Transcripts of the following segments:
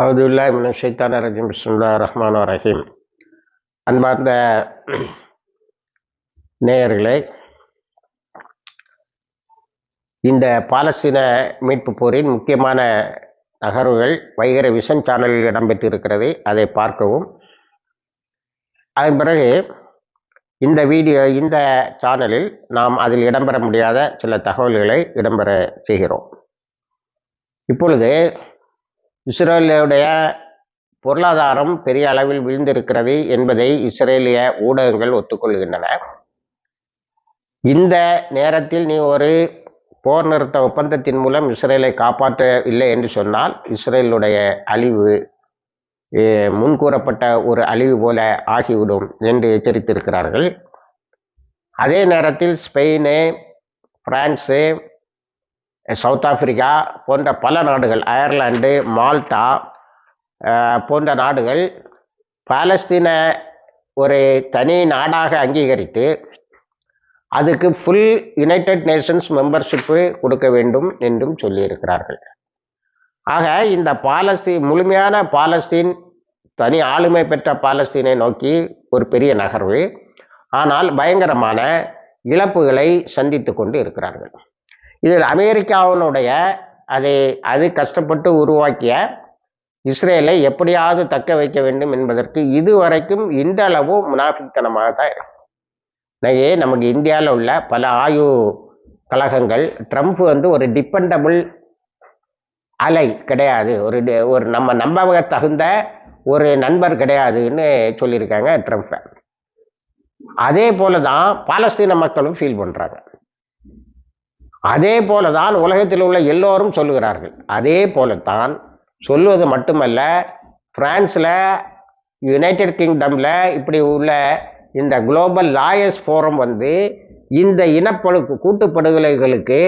அவுதுல்லா இமின் ஷைத்தான ரஜிம். பிஸ்முல்லா ரஹ்மான் ரஹீம். அன்பார்ந்த நேயர்களே இந்த பாலஸ்தீன மீட்பு போரின் முக்கியமான நகர்வுகள் வைகர விஷன் சேனலில் இடம்பெற்று இருக்கிறது அதை பார்க்கவும். அதன் பிறகு இந்த வீடியோ இந்த சேனலில் நாம் அதில் இடம்பெற முடியாத சில தகவல்களை இடம்பெற செய்கிறோம். இப்பொழுது இஸ்ரேலுடைய பொருளாதாரம் பெரிய அளவில் வீழ்ந்திருக்கிறது என்பதை இஸ்ரேலிய ஊடகங்கள் ஒத்துக்கொள்கின்றன. இந்த நேரத்தில் நீ ஒரு போர் நிறுத்த ஒப்பந்தத்தின் மூலம் இஸ்ரேலை காப்பாற்றவில்லை என்று சொன்னால் இஸ்ரேலுடைய அழிவு முன்கூறப்பட்ட ஒரு அழிவு போல ஆகிவிடும் என்று எச்சரித்திருக்கிறார்கள். அதே நேரத்தில் ஸ்பெயினு பிரான்ஸு சவுத் ஆப்பிரிக்கா போன்ற பல நாடுகள் அயர்லாண்டு மால்டா போன்ற நாடுகள் பாலஸ்தீன ஒரு தனி நாடாக அங்கீகரித்து அதுக்கு ஃபுல் யுனைடெட் நேஷன்ஸ் மெம்பர்ஷிப்பு கொடுக்க வேண்டும் என்றும் சொல்லியிருக்கிறார்கள். ஆக இந்த பாலஸ்தீன் முழுமையான பாலஸ்தீன் தனி ஆளுமை பெற்ற பாலஸ்தீனை நோக்கி ஒரு பெரிய நகர்வு. ஆனால் பயங்கரமான இழப்புகளை சந்தித்து கொண்டு இருக்கிறார்கள். இதில் அமெரிக்காவினுடைய அதை அது கஷ்டப்பட்டு உருவாக்கிய இஸ்ரேலை எப்படியாவது தக்க வைக்க வேண்டும் என்பதற்கு இதுவரைக்கும் இன்றளவும் முனாஃபித்தனமாக தான் நகையே நமக்கு இந்தியாவில் உள்ள பல ஆயு கழகங்கள் ட்ரம்ப் வந்து ஒரு டிபெண்டபிள் அலை கிடையாது. ஒரு ஒரு நம்ம நம்ப தகுந்த ஒரு நண்பர் கிடையாதுன்னு சொல்லியிருக்காங்க ட்ரம்ப்பை. அதே போல தான் பாலஸ்தீன மக்களும் ஃபீல் பண்ணுறாங்க அதே போல தான் உலகத்தில் உள்ள எல்லோரும் சொல்லுகிறார்கள். அதே போலத்தான் சொல்வது மட்டுமல்ல பிரான்ஸில் யுனைடெட் கிங்டமில் இப்படி உள்ள இந்த குளோபல் லாயர்ஸ் ஃபோரம் வந்து இந்த இனப்படு கூட்டுப்படுகொலைகளுக்கு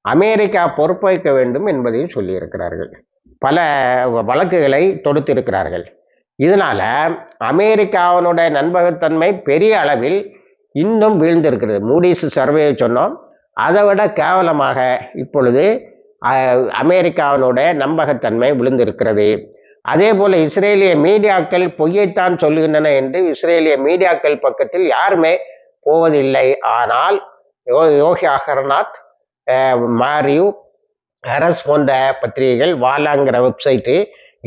அமெரிக்கா பொறுப்பேற்க வேண்டும் என்பதையும் சொல்லியிருக்கிறார்கள். பல வழக்குகளை தொடுத்திருக்கிறார்கள். இதனால் அமெரிக்காவினுடைய நண்பகத்தன்மை பெரிய அளவில் இன்னும் வீழ்ந்திருக்கிறது. மூடிஸ் சர்வே சொன்னோம். அதை விட கேவலமாக இப்பொழுது அமெரிக்காவினுடைய நம்பகத்தன்மை விழுந்திருக்கிறது. அதே போல இஸ்ரேலிய மீடியாக்கள் பொய்யைத்தான் சொல்லுகின்றன என்று இஸ்ரேலிய மீடியாக்கள் பக்கத்தில் யாருமே போவதில்லை. ஆனால் யோகி அகர்நாத் மாரியூ அரஸ் போன்ற பத்திரிகைகள் வாலாங்கிற வெப்சைட்டு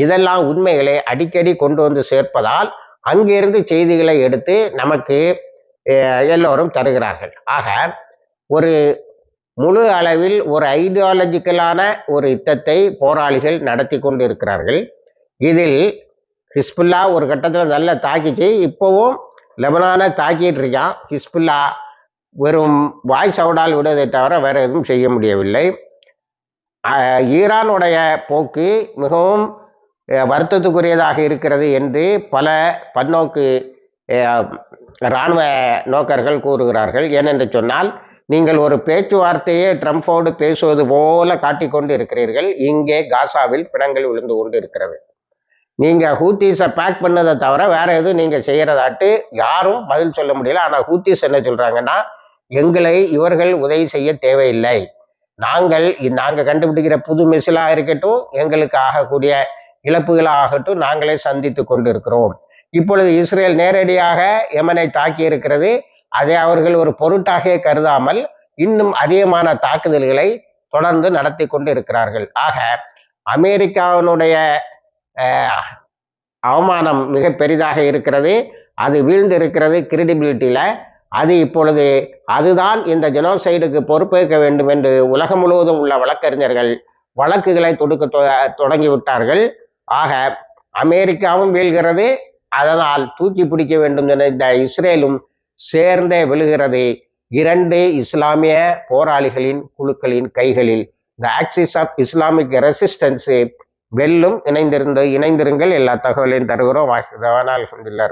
இதெல்லாம் உண்மைகளை அடிக்கடி கொண்டு வந்து சேர்ப்பதால் அங்கிருந்து செய்திகளை எடுத்து நமக்கு எல்லோரும் தருகிறார்கள். ஆக ஒரு முழு அளவில் ஒரு ஐடியாலஜிக்கலான ஒரு யுத்தத்தை போராளிகள் நடத்தி கொண்டு இருக்கிறார்கள் இதில் ஹிஸ்புல்லா ஒரு கட்டத்தில் நல்ல தாக்கிச்சு இப்போவும் லெபனானை தாக்கிட்டு இருக்கான். ஹிஸ்புல்லா வெறும் வாய் சவுடால் விடுவதை தவிர வேறு எதுவும் செய்ய முடியவில்லை. ஈரானுடைய போக்கு மிகவும் வருத்தத்துக்குரியதாக இருக்கிறது என்று பல பன்னோக்கு இராணுவ நோக்கர்கள் கூறுகிறார்கள். ஏனென்று சொன்னால் நீங்கள் ஒரு பேச்சுவார்த்தையே ட்ரம்ப்போடு பேசுவது போல காட்டிக்கொண்டு இருக்கிறீர்கள் இங்கே காசாவில் பிணங்கள் விழுந்து கொண்டு இருக்கிறது நீங்கள் ஹூத்தீஸை பேக் பண்ணதை தவிர வேற எதுவும் நீங்கள் செய்கிறதாட்டு யாரும் பதில் சொல்ல முடியல. ஆனால் ஹூத்தீஸ் என்ன சொல்கிறாங்கன்னா எங்களை இவர்கள் உதவி செய்ய தேவையில்லை. நாங்கள் நாங்கள் கண்டுபிடிக்கிற புது மிசிலாக இருக்கட்டும் எங்களுக்கு ஆகக்கூடிய இழப்புகளாகட்டும் ஆகட்டும் நாங்களே சந்தித்து கொண்டு இருக்கிறோம் இப்பொழுது இஸ்ரேல் நேரடியாக எமனை தாக்கி இருக்கிறது அதை அவர்கள் ஒரு பொருட்டாக கருதாமல் இன்னும் அதிகமான தாக்குதல்களை தொடர்ந்து நடத்தி கொண்டு இருக்கிறார்கள் ஆக அமெரிக்காவினுடைய அவமானம் மிக பெரிதாக இருக்கிறது. அது வீழ்ந்து இருக்கிறது கிரெடிபிலிட்டியில் அது இப்பொழுது அதுதான் இந்த ஜெனோசைடுக்கு பொறுப்பேற்க வேண்டும் என்று உலகம் முழுவதும் உள்ள வழக்கறிஞர்கள் வழக்குகளை தொடுக்க தொடங்கிவிட்டார்கள் ஆக அமெரிக்காவும் வீழ்கிறது. அதனால் தூக்கி பிடிக்க வேண்டும் என இந்த இஸ்ரேலும் சேர்ந்தே விழுகிறது இரண்டு இஸ்லாமிய போராளிகளின் குழுக்களின் கைகளில். The axis of Islamic resistance வெல்லும் இணைந்திருந்து இணைந்திருங்கள். எல்லா தகவலையும் தருகிறோம். வாசிதவான அலமதுல்லா